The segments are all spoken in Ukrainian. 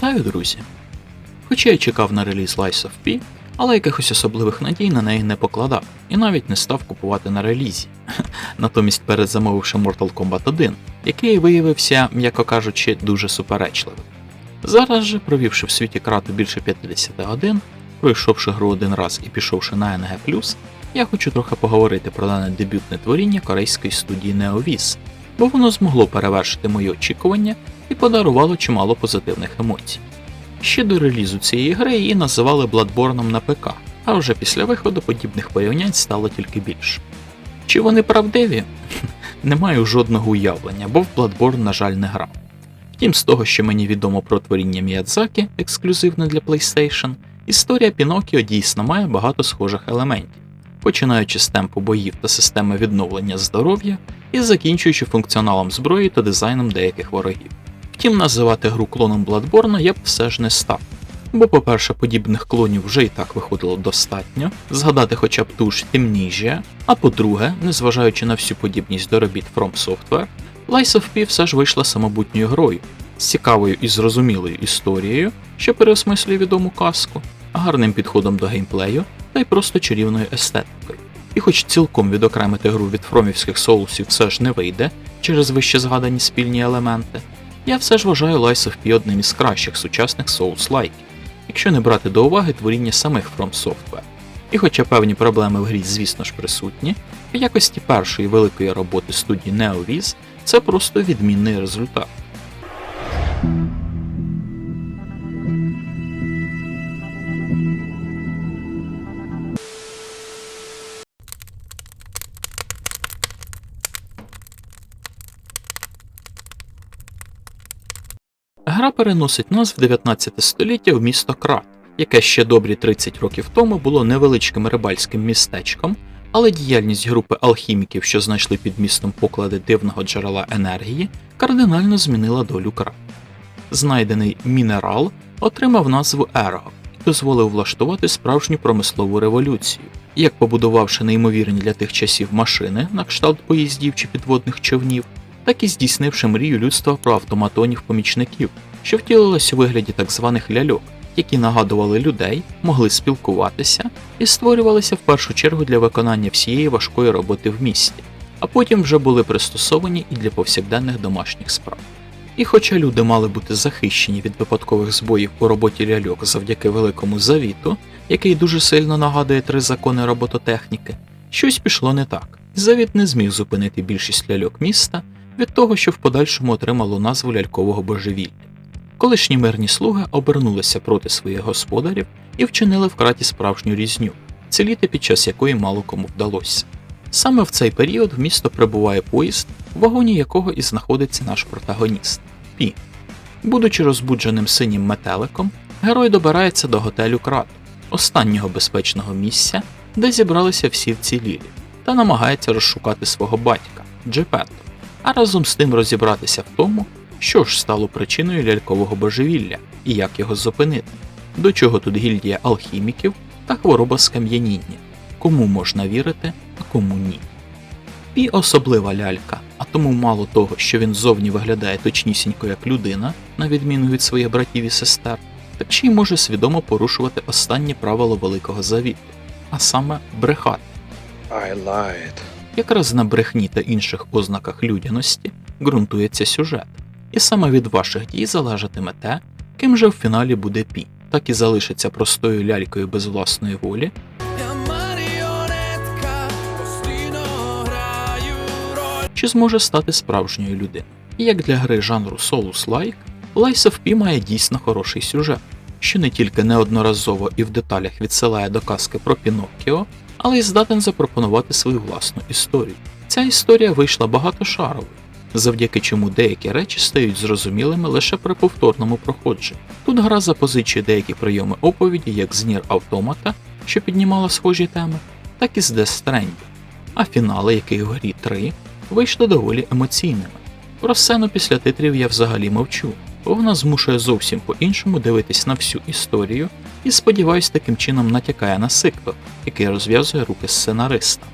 Вітаю, друзі! Хоча я чекав на реліз Lies of P, але якихось особливих надій на неї не покладав і навіть не став купувати на релізі. Натомість передзамовивши Mortal Kombat 1, який виявився, м'яко кажучи, дуже суперечливим. Зараз же, провівши в світі крату більше 50 годин, пройшовши гру один раз і пішовши на NG+, я хочу трохи поговорити про дане дебютне творіння корейської студії NeoVis, бо воно змогло перевершити мої очікування і подарувало чимало позитивних емоцій. Ще до релізу цієї гри її називали Bloodborne на ПК, а вже після виходу подібних порівнянь стало тільки більше. Чи вони правдиві? Не маю жодного уявлення, бо в Bloodborne, на жаль, не грав. Втім, з того, що мені відомо про творіння Міядзакі, ексклюзивне для PlayStation, історія Пінокіо дійсно має багато схожих елементів, починаючи з темпу боїв та системи відновлення здоров'я і закінчуючи функціоналом зброї та дизайном деяких ворогів. Втім, називати гру клоном Bloodborne я б все ж не став. Бо, по-перше, подібних клонів вже і так виходило достатньо, згадати хоча б ту ж Amnesia, а по-друге, незважаючи на всю подібність до робіт From Software, Lies of P все ж вийшла самобутньою грою, з цікавою і зрозумілою історією, що переосмислює відому казку, гарним підходом до геймплею та й просто чарівною естетикою. І хоч цілком відокремити гру від фромівських соусів все ж не вийде через вище згадані спільні елементи, я все ж вважаю Lies of P одним із кращих сучасних Souls-like, якщо не брати до уваги творіння самих From Software. І хоча певні проблеми в грі, звісно ж, присутні, в якості першої великої роботи студії NeoViz це просто відмінний результат. Гра переносить нас в 19 століття в місто Крат, яке ще добрі 30 років тому було невеличким рибальським містечком, але діяльність групи алхіміків, що знайшли під містом поклади дивного джерела енергії, кардинально змінила долю Крат. Знайдений мінерал отримав назву Ерго і дозволив влаштувати справжню промислову революцію, як побудувавши неймовірні для тих часів машини на кшталт поїздів чи підводних човнів, так і здійснивши мрію людства про автоматонів-помічників, що втілилось у вигляді так званих ляльок, які нагадували людей, могли спілкуватися і створювалися в першу чергу для виконання всієї важкої роботи в місті, а потім вже були пристосовані і для повсякденних домашніх справ. І хоча люди мали бути захищені від випадкових збоїв у роботі ляльок завдяки великому завіту, який дуже сильно нагадує три закони робототехніки, щось пішло не так. Завіт не зміг зупинити більшість ляльок міста від того, що в подальшому отримало назву лялькового божевілля. Колишні мирні слуги обернулися проти своїх господарів і вчинили в краті справжню різню, ціліти під час якої мало кому вдалося. Саме в цей період в місто прибуває поїзд, в вагоні якого і знаходиться наш протагоніст Пі. Будучи розбудженим синім метеликом, герой добирається до готелю Крат, останнього безпечного місця, де зібралися всі вцілілі, та намагається розшукати свого батька Джепетто, а разом з тим розібратися в тому, що ж стало причиною лялькового божевілля і як його зупинити, до чого тут гільдія алхіміків та хвороба скам'яніння, кому можна вірити, а кому ні. Пі особлива лялька, а тому мало того, що він зовні виглядає точнісінько як людина, на відміну від своїх братів і сестер, так ще й може свідомо порушувати останнє правило Великого Завіту, а саме брехати. I lied. Якраз на брехні та інших ознаках людяності ґрунтується сюжет, і саме від ваших дій залежатиме те, ким же в фіналі буде Пі, так і залишиться простою лялькою без власної волі, чи зможе стати справжньою людиною. І як для гри жанру Souls-like, Lies of P має дійсно хороший сюжет, що не тільки неодноразово і в деталях відсилає до казки про Піноккіо, але й здатен запропонувати свою власну історію. Ця історія вийшла багатошаровою, завдяки чому деякі речі стають зрозумілими лише при повторному проходженні. Тут гра запозичує деякі прийоми оповіді, як з Нір Автомата, що піднімала схожі теми, так і з Death Stranding, а фінали, яких в грі 3, вийшли доволі емоційними. Про сцену після титрів я взагалі мовчу, бо вона змушує зовсім по-іншому дивитись на всю історію і, сподіваюсь, таким чином натякає на сиквел, який розв'язує руки сценариста.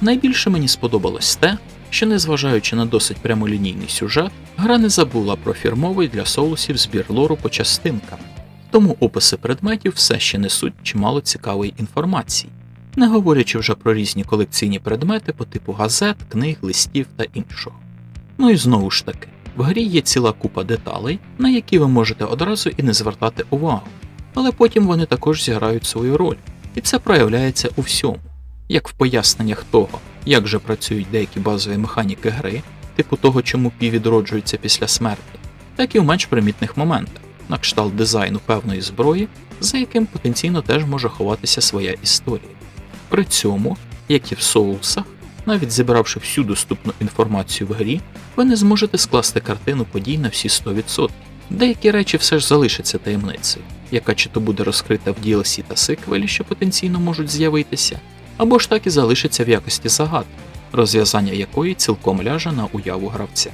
Найбільше мені сподобалось те, що незважаючи на досить прямолінійний сюжет, гра не забула про фірмовий для соусів збір лору по частинкам, тому описи предметів все ще несуть чимало цікавої інформації, не говорячи вже про різні колекційні предмети по типу газет, книг, листів та іншого. Ну і знову ж таки, в грі є ціла купа деталей, на які ви можете одразу і не звертати увагу, але потім вони також зіграють свою роль, і це проявляється у всьому, як в поясненнях того, як же працюють деякі базові механіки гри, типу того, чому пі відроджується після смерті, так і в менш примітних моментах, на кшталт дизайну певної зброї, за яким потенційно теж може ховатися своя історія. При цьому, як і в соусах, навіть зібравши всю доступну інформацію в грі, ви не зможете скласти картину подій на всі 100%. Деякі речі все ж залишаться таємницею, яка чи то буде розкрита в DLC та сиквелі, що потенційно можуть з'явитися, або ж так і залишиться в якості загадки, розв'язання якої цілком ляже на уяву гравця.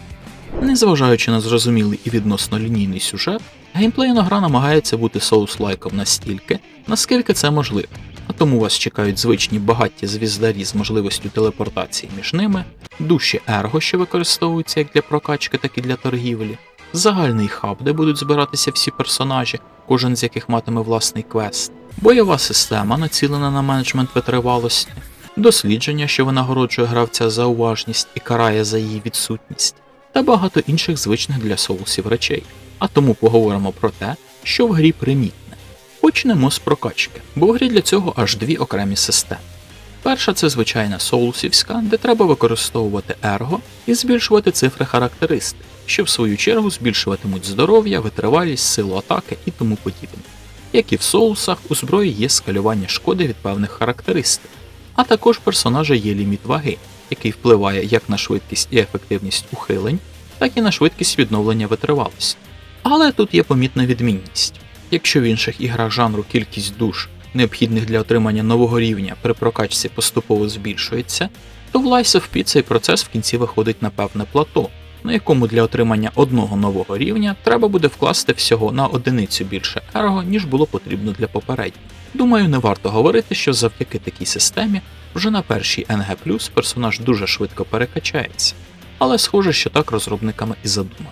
Незважаючи на зрозумілий і відносно лінійний сюжет, геймплейна гра намагається бути соус-лайком настільки, наскільки це можливо, а тому вас чекають звичні багаті звіздарі з можливістю телепортації між ними, душі ерго, що використовуються як для прокачки, так і для торгівлі, загальний хаб, де будуть збиратися всі персонажі, кожен з яких матиме власний квест, бойова система, націлена на менеджмент витривалості, дослідження, що винагороджує гравця за уважність і карає за її відсутність, та багато інших звичних для соусів речей. А тому поговоримо про те, що в грі примітне. Почнемо з прокачки, бо в грі для цього аж дві окремі системи. Перша це звичайна соусівська, де треба використовувати ерго і збільшувати цифри характеристик, що в свою чергу збільшуватимуть здоров'я, витривалість, силу атаки і тому подібне. Як і в соусах, у зброї є скалювання шкоди від певних характеристик, а також персонажа є ліміт ваги, який впливає як на швидкість і ефективність ухилень, так і на швидкість відновлення витривалості. Але тут є помітна відмінність. Якщо в інших іграх жанру кількість душ, необхідних для отримання нового рівня при прокачці поступово збільшується, то в Lies of P цей процес в кінці виходить на певне плато, на якому для отримання одного нового рівня треба буде вкласти всього на одиницю більше ерго, ніж було потрібно для попереднього. Думаю, не варто говорити, що завдяки такій системі вже на першій NG персонаж дуже швидко перекачається, але схоже, що так розробниками і задумано.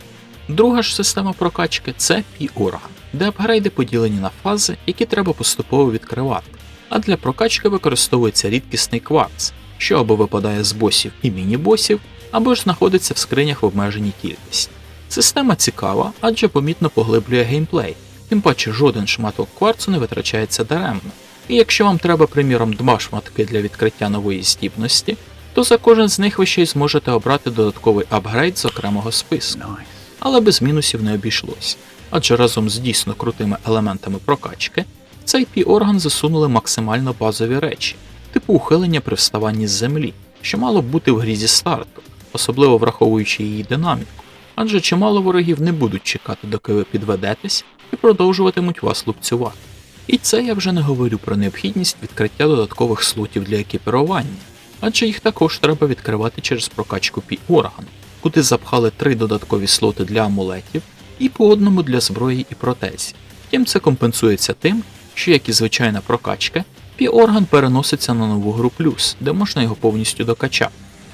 Друга ж система прокачки це P-орган, де апгрейди поділені на фази, які треба поступово відкривати. А для прокачки використовується рідкісний кварц, що або випадає з босів і міні-босів, або ж знаходиться в скринях в обмеженій кількості. Система цікава, адже помітно поглиблює геймплей, тим паче жоден шматок кварцу не витрачається даремно. І якщо вам треба, приміром, два шматки для відкриття нової здібності, то за кожен з них ви ще й зможете обрати додатковий апгрейд з окремого списку але без мінусів не обійшлось, адже разом з дійсно крутими елементами прокачки в цей пі-орган засунули максимально базові речі, типу ухилення при вставанні з землі, що мало б бути в грі зі старту, особливо враховуючи її динаміку, адже чимало ворогів не будуть чекати, доки ви підведетесь, і продовжуватимуть вас лупцювати. І це я вже не говорю про необхідність відкриття додаткових слотів для екіпірування, адже їх також треба відкривати через прокачку пі-органу куди запхали три додаткові слоти для амулетів і по одному для зброї і протезів. Втім, це компенсується тим, що, як і звичайна прокачка, пі-орган переноситься на нову гру плюс, де можна його повністю докачати.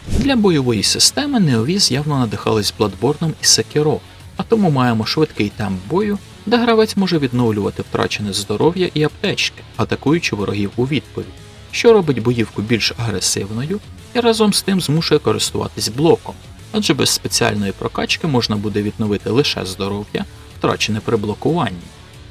Для бойової системи Неовіз явно надихались Bloodborne і Sekiro, а тому маємо швидкий темп бою, де гравець може відновлювати втрачене здоров'я і аптечки, атакуючи ворогів у відповідь, що робить боївку більш агресивною і разом з тим змушує користуватись блоком, адже без спеціальної прокачки можна буде відновити лише здоров'я, втрачене при блокуванні.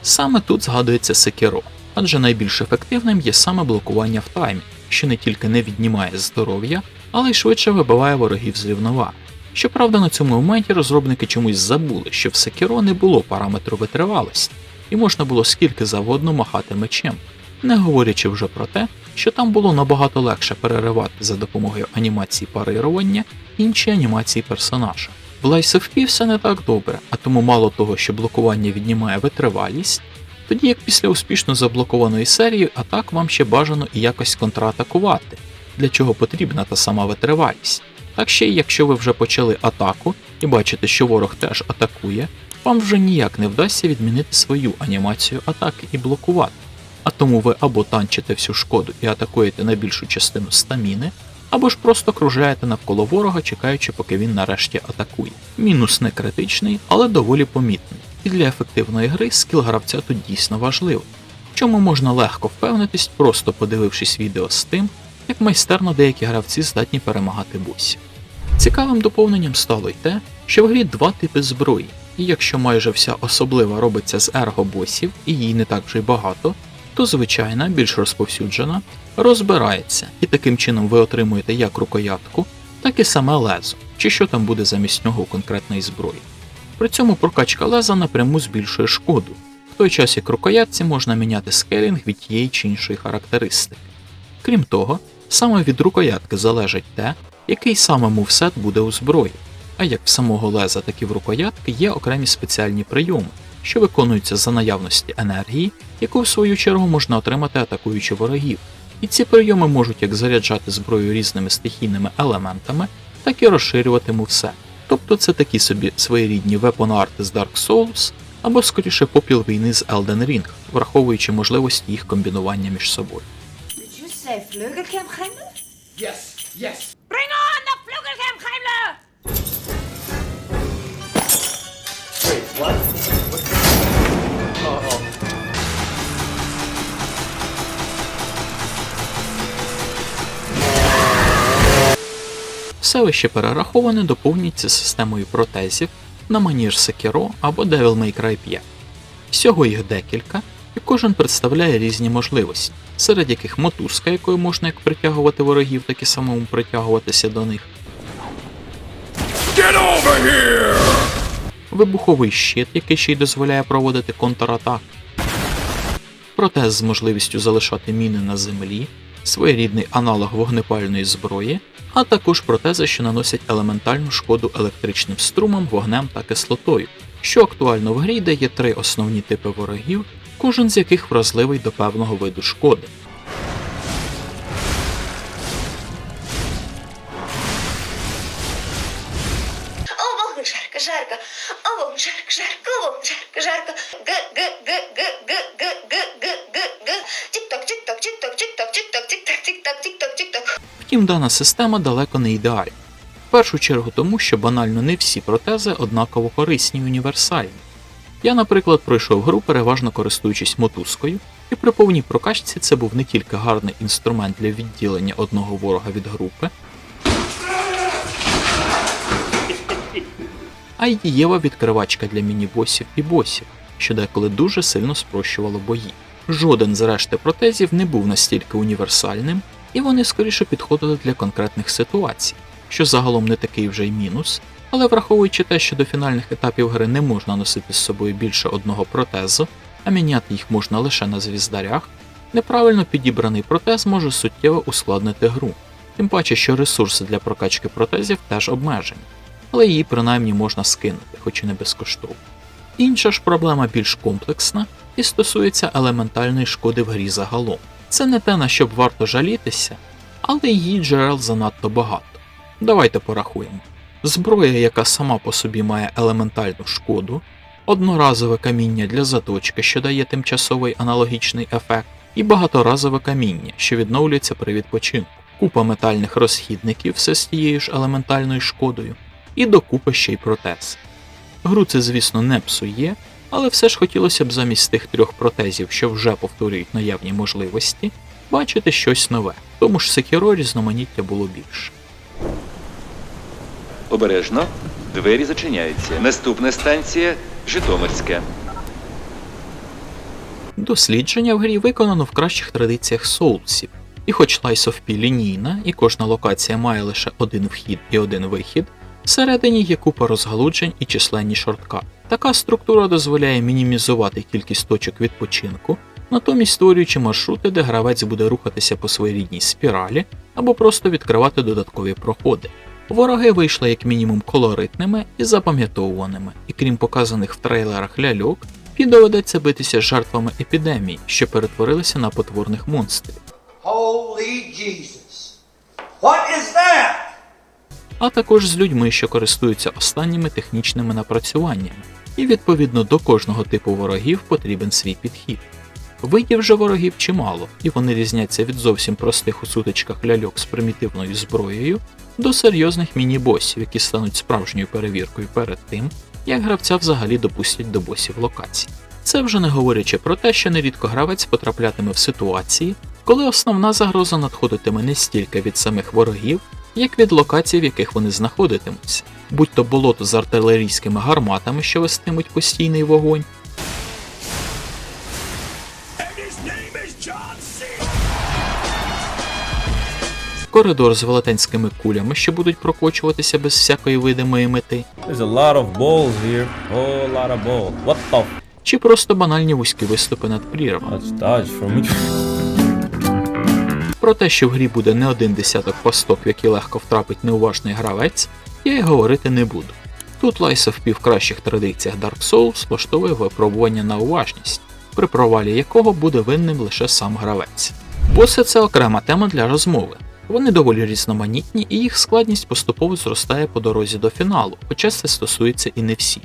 Саме тут згадується Секіро, адже найбільш ефективним є саме блокування в таймі, що не тільки не віднімає здоров'я, але й швидше вибиває ворогів з рівноваги. Щоправда, на цьому моменті розробники чомусь забули, що в Секіро не було параметру витривалості, і можна було скільки завгодно махати мечем, не говорячи вже про те, що там було набагато легше переривати за допомогою анімації парирування інші анімації персонажа. В Lies of P все не так добре, а тому мало того, що блокування віднімає витривалість, тоді як після успішно заблокованої серії атак вам ще бажано і якось контратакувати, для чого потрібна та сама витривалість. Так ще й якщо ви вже почали атаку і бачите, що ворог теж атакує, вам вже ніяк не вдасться відмінити свою анімацію атаки і блокувати. А тому ви або танчите всю шкоду і атакуєте на більшу частину стаміни, або ж просто кружляєте навколо ворога, чекаючи, поки він нарешті атакує. Мінус не критичний, але доволі помітний. І для ефективної гри скіл гравця тут дійсно важливий, в чому можна легко впевнитись, просто подивившись відео з тим, як майстерно деякі гравці здатні перемагати босів. Цікавим доповненням стало й те, що в грі два типи зброї, і якщо майже вся особлива робиться з ергобосів і її не так вже й багато, то звичайна, більш розповсюджена, розбирається, і таким чином ви отримуєте як рукоятку, так і саме лезо, чи що там буде замість нього у конкретної зброї. При цьому прокачка леза напряму збільшує шкоду, в той час як рукоятці можна міняти скелінг від тієї чи іншої характеристики. Крім того, саме від рукоятки залежить те, який саме мувсет буде у зброї. А як в самого леза, так і в рукоятки є окремі спеціальні прийоми, що виконуються за наявності енергії, яку в свою чергу можна отримати атакуючи ворогів. І ці прийоми можуть як заряджати зброю різними стихійними елементами, так і розширювати мувсет. Тобто це такі собі своєрідні вепон-арти з Dark Souls, або скоріше попіл війни з Elden Ring, враховуючи можливості їх комбінування між собою. Did you say? Yes, yes. Bring on the Vleugelcam Geimler! Wait, what? what? Oh, vleugelcamgeimler! Селище перераховане доповнюється системою протезів на манір Sekiro або Devil May Cry 5. Всього їх декілька, і кожен представляє різні можливості, серед яких мотузка, якою можна як притягувати ворогів, так і самому притягуватися до них. Get over here! вибуховий щит, який ще й дозволяє проводити контратак, протез з можливістю залишати міни на землі, своєрідний аналог вогнепальної зброї, а також протези, що наносять елементальну шкоду електричним струмом, вогнем та кислотою, що актуально в грі дає три основні типи ворогів, кожен з яких вразливий до певного виду шкоди. Жарко, жарко. О, вогонь, жарко, жарко, о, жарко, жарко. Г, г, г, г, г, г, г, г, г, г. Тік-ток, тік-ток, тік-ток, тік-ток, тік-ток, тік-ток, тік-ток, тік-ток, тік-ток. Втім, дана система далеко не ідеальна. В першу чергу тому, що банально не всі протези однаково корисні і універсальні. Я, наприклад, пройшов гру, переважно користуючись мотузкою, і при повній прокачці це був не тільки гарний інструмент для відділення одного ворога від групи, а й дієва відкривачка для міні-босів і босів, що деколи дуже сильно спрощувало бої. Жоден з решти протезів не був настільки універсальним, і вони скоріше підходили для конкретних ситуацій, що загалом не такий вже й мінус, але враховуючи те, що до фінальних етапів гри не можна носити з собою більше одного протезу, а міняти їх можна лише на звіздарях, неправильно підібраний протез може суттєво ускладнити гру, тим паче, що ресурси для прокачки протезів теж обмежені, але її принаймні можна скинути, хоч і не безкоштовно. Інша ж проблема більш комплексна і стосується елементальної шкоди в грі загалом. Це не те, на що б варто жалітися, але її джерел занадто багато. Давайте порахуємо. Зброя, яка сама по собі має елементальну шкоду, одноразове каміння для заточки, що дає тимчасовий аналогічний ефект, і багаторазове каміння, що відновлюється при відпочинку, купа метальних розхідників все з тією ж елементальною шкодою, і докупи ще й протез. Гру це, звісно, не псує, але все ж хотілося б замість тих трьох протезів, що вже повторюють наявні можливості, бачити щось нове, тому ж Sekiro різноманіття було більше. Обережно. Двері зачиняються. Наступна станція Житомирська. Дослідження в грі виконано в кращих традиціях соулсів, і хоч Lies of P лінійна, і кожна локація має лише один вхід і один вихід, всередині є купа розгалуджень і численні шорткати. Така структура дозволяє мінімізувати кількість точок відпочинку, натомість створюючи маршрути, де гравець буде рухатися по своєрідній спіралі або просто відкривати додаткові проходи. Вороги вийшли як мінімум колоритними і запам'ятовуваними, і крім показаних в трейлерах ляльок, і доведеться битися з жертвами епідемії, що перетворилися на потворних монстрів. Holy Jesus. What is that? а також з людьми, що користуються останніми технічними напрацюваннями, і відповідно до кожного типу ворогів потрібен свій підхід. Видів же ворогів чимало, і вони різняться від зовсім простих у сутичках ляльок з примітивною зброєю до серйозних міні-босів, які стануть справжньою перевіркою перед тим, як гравця взагалі допустять до босів локацій. Це вже не говорячи про те, що нерідко гравець потраплятиме в ситуації, коли основна загроза надходитиме не стільки від самих ворогів, як від локацій, в яких вони знаходитимуться, будь то болото з артилерійськими гарматами, що вестимуть постійний вогонь, коридор з велетенськими кулями, що будуть прокочуватися без всякої видимої мети, There's a lot of balls here. Whole lot of balls. What the чи просто банальні вузькі виступи над прірвами. Про те, що в грі буде не один десяток пасток, в які легко втрапить неуважний гравець, я й говорити не буду. Тут Лайса в півкращих традиціях Dark Souls влаштовує випробування на уважність, при провалі якого буде винним лише сам гравець. Боси це окрема тема для розмови. Вони доволі різноманітні і їх складність поступово зростає по дорозі до фіналу, хоча це стосується і не всіх.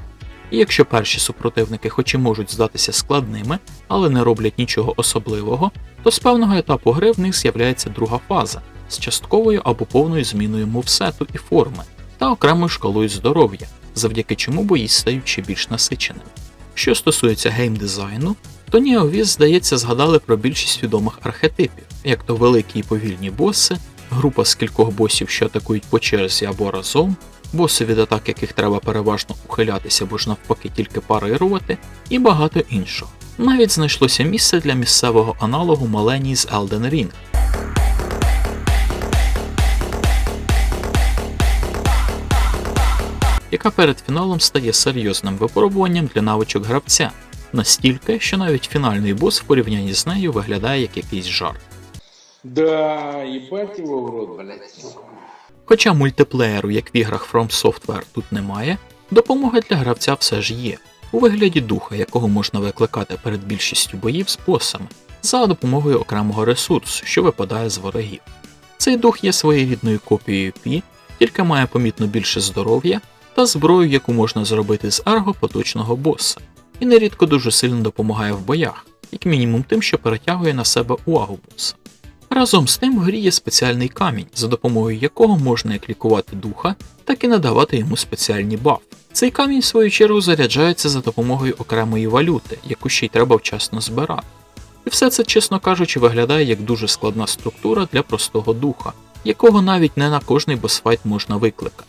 І якщо перші супротивники хоч і можуть здатися складними, але не роблять нічого особливого, то з певного етапу гри в них з'являється друга фаза з частковою або повною зміною мувсету і форми та окремою шкалою здоров'я, завдяки чому бої стають ще більш насиченими. Що стосується геймдизайну, то NeoVis, здається, згадали про більшість відомих архетипів, як то великі і повільні боси, група з кількох босів, що атакують по черзі або разом, боси від атак яких треба переважно ухилятися або ж навпаки тільки парирувати, і багато іншого. Навіть знайшлося місце для місцевого аналогу Маленії з Elden Ring. яка перед фіналом стає серйозним випробуванням для навичок гравця, настільки, що навіть фінальний бос в порівнянні з нею виглядає як якийсь жарт. Да, ебать его в рот, блядь. Хоча мультиплеєру, як в іграх From Software, тут немає, допомога для гравця все ж є, у вигляді духа, якого можна викликати перед більшістю боїв з босами, за допомогою окремого ресурсу, що випадає з ворогів. Цей дух є своєрідною копією Пі, тільки має помітно більше здоров'я та зброю, яку можна зробити з арго поточного боса, і нерідко дуже сильно допомагає в боях, як мінімум тим, що перетягує на себе увагу боса. Разом з тим в грі є спеціальний камінь, за допомогою якого можна як лікувати духа, так і надавати йому спеціальні бафи. Цей камінь, в свою чергу, заряджається за допомогою окремої валюти, яку ще й треба вчасно збирати. І все це, чесно кажучи, виглядає як дуже складна структура для простого духа, якого навіть не на кожний босфайт можна викликати.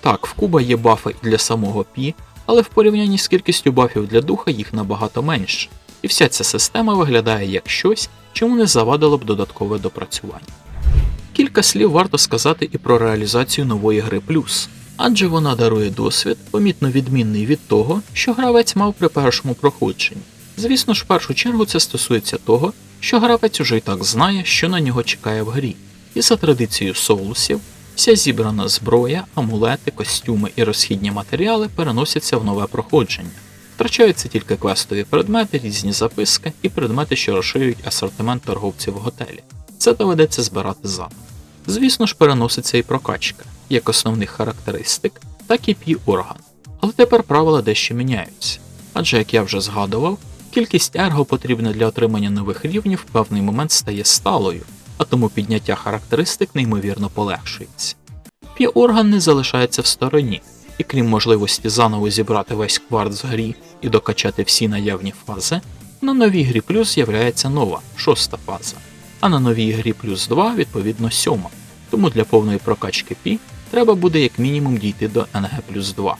Так, в Куба є бафи і для самого Пі, але в порівнянні з кількістю бафів для духа їх набагато менше, і вся ця система виглядає як щось, чому не завадило б додаткове допрацювання. Кілька слів варто сказати і про реалізацію нової гри Плюс, адже вона дарує досвід, помітно відмінний від того, що гравець мав при першому проходженні. Звісно ж, в першу чергу це стосується того, що гравець уже й так знає, що на нього чекає в грі, і за традицією соулсів, вся зібрана зброя, амулети, костюми і розхідні матеріали переносяться в нове проходження. Втрачаються тільки квестові предмети, різні записки і предмети, що розширюють асортимент торговців в готелі. Це доведеться збирати заново. Звісно ж, переноситься і прокачка, як основних характеристик, так і пі орган. Але тепер правила дещо міняються. Адже, як я вже згадував, кількість ерго потрібна для отримання нових рівнів в певний момент стає сталою, а тому підняття характеристик неймовірно полегшується. Пі орган не залишається в стороні, і крім можливості заново зібрати весь кварт в грі і докачати всі наявні фази, на новій грі плюс з'являється нова, шоста фаза, а на новій грі плюс 2 відповідно сьома. Тому для повної прокачки Пі треба буде як мінімум дійти до NG плюс 2.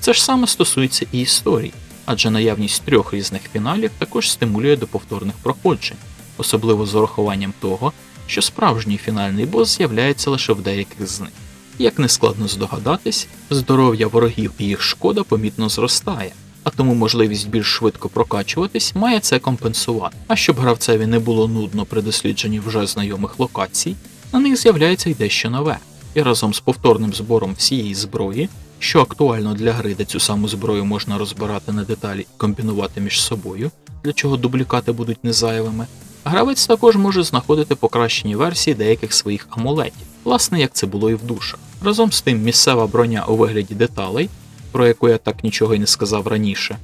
Це ж саме стосується і історій, адже наявність трьох різних фіналів також стимулює до повторних проходжень, особливо з урахуванням того, що справжній фінальний бос з'являється лише в деяких з них. Як не складно здогадатись, здоров'я ворогів і їх шкода помітно зростає, а тому можливість більш швидко прокачуватись має це компенсувати. А щоб гравцеві не було нудно при дослідженні вже знайомих локацій, на них з'являється й дещо нове, і разом з повторним збором всієї зброї, що актуально для гри, де цю саму зброю можна розбирати на деталі і комбінувати між собою, для чого дублікати будуть незайвими, Гравець також може знаходити покращені версії деяких своїх амулетів, власне, як це було і в душах. Разом з тим, місцева броня у вигляді деталей, про яку я так нічого й не сказав раніше,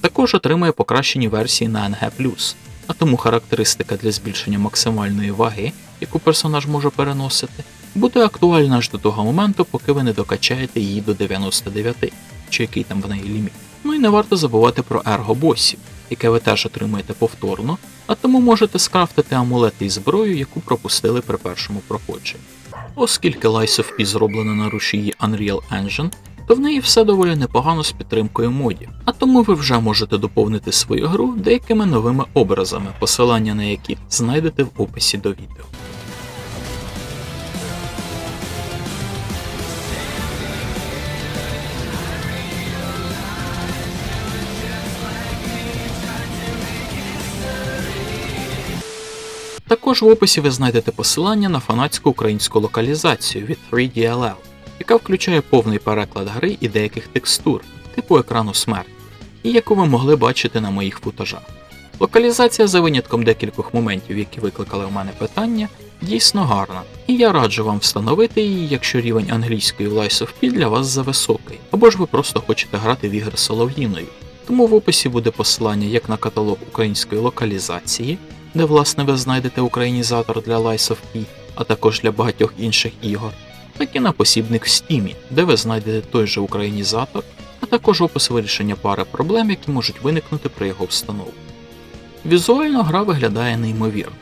Також отримує покращені версії на NG+, а тому характеристика для збільшення максимальної ваги, яку персонаж може переносити, буде актуальна аж до того моменту, поки ви не докачаєте її до 99, чи який там в неї ліміт. Ну і не варто забувати про ерго-босів, яке ви теж отримуєте повторно, а тому можете скрафтити амулети і зброю, яку пропустили при першому проходженні. Оскільки Lies of P зроблена на рушії Unreal Engine, то в неї все доволі непогано з підтримкою модів, а тому ви вже можете доповнити свою гру деякими новими образами, посилання на які знайдете в описі до відео. Також в описі ви знайдете посилання на фанатську українську локалізацію від 3DLL, яка включає повний переклад гри і деяких текстур, типу екрану смерті, і яку ви могли бачити на моїх футажах. Локалізація за винятком декількох моментів, які викликали у мене питання, дійсно гарна, і я раджу вам встановити її, якщо рівень англійської в Lies of P для вас зависокий, або ж ви просто хочете грати в ігри солов'їною. Тому в описі буде посилання як на каталог української локалізації, де власне ви знайдете українізатор для Lies of P, а також для багатьох інших ігор, так і на посібник в Steam, де ви знайдете той же українізатор, а також опис вирішення пари проблем, які можуть виникнути при його встановленні. Візуально гра виглядає неймовірно,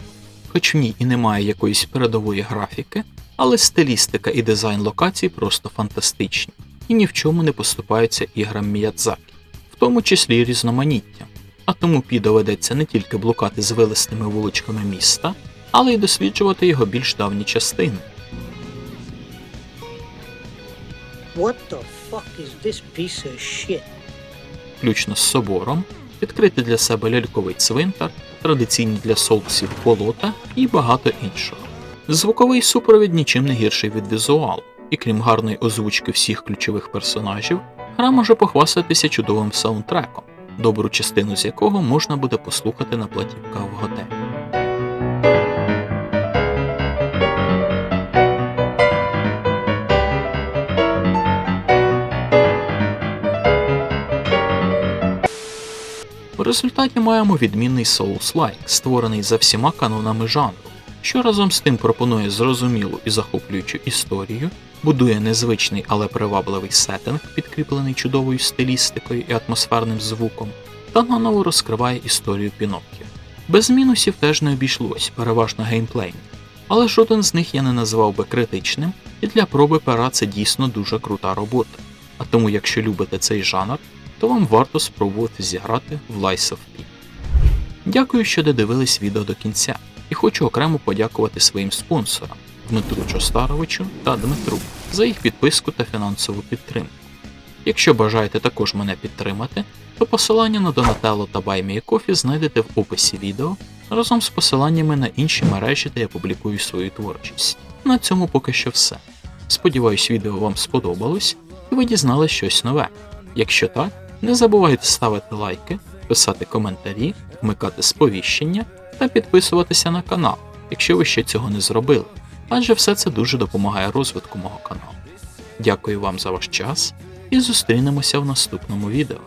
хоч в ній і немає якоїсь передової графіки, але стилістика і дизайн локацій просто фантастичні і ні в чому не поступаються іграм Міядзакі, в тому числі й різноманіттям а тому Пі доведеться не тільки блукати з вилистими вуличками міста, але й досліджувати його більш давні частини. What the fuck is this piece of shit? включно з собором, відкрити для себе ляльковий цвинтар, традиційні для солксів болота і багато іншого. Звуковий супровід нічим не гірший від візуалу, і крім гарної озвучки всіх ключових персонажів, гра може похвастатися чудовим саундтреком, добру частину з якого можна буде послухати на платівках в готелі. У результаті маємо відмінний Souls-like, створений за всіма канонами жанру, що разом з тим пропонує зрозумілу і захоплюючу історію, будує незвичний, але привабливий сеттинг, підкріплений чудовою стилістикою і атмосферним звуком, та наново розкриває історію Піноккіо. Без мінусів теж не обійшлось, переважно геймплейні, але жоден з них я не назвав би критичним, і для проби пера це дійсно дуже крута робота. А тому, якщо любите цей жанр, то вам варто спробувати зіграти в Lies of P. Дякую, що додивились відео до кінця, і хочу окремо подякувати своїм спонсорам Дмитру Чостаровичу та Дмитру за їх підписку та фінансову підтримку. Якщо бажаєте також мене підтримати, то посилання на Donatello та BuyMeACoffee знайдете в описі відео разом з посиланнями на інші мережі, де я публікую свою творчість. На цьому поки що все. Сподіваюсь, відео вам сподобалось і ви дізнали щось нове. Якщо так, не забувайте ставити лайки, писати коментарі, вмикати сповіщення та підписуватися на канал, якщо ви ще цього не зробили, адже все це дуже допомагає розвитку мого каналу. Дякую вам за ваш час і зустрінемося в наступному відео.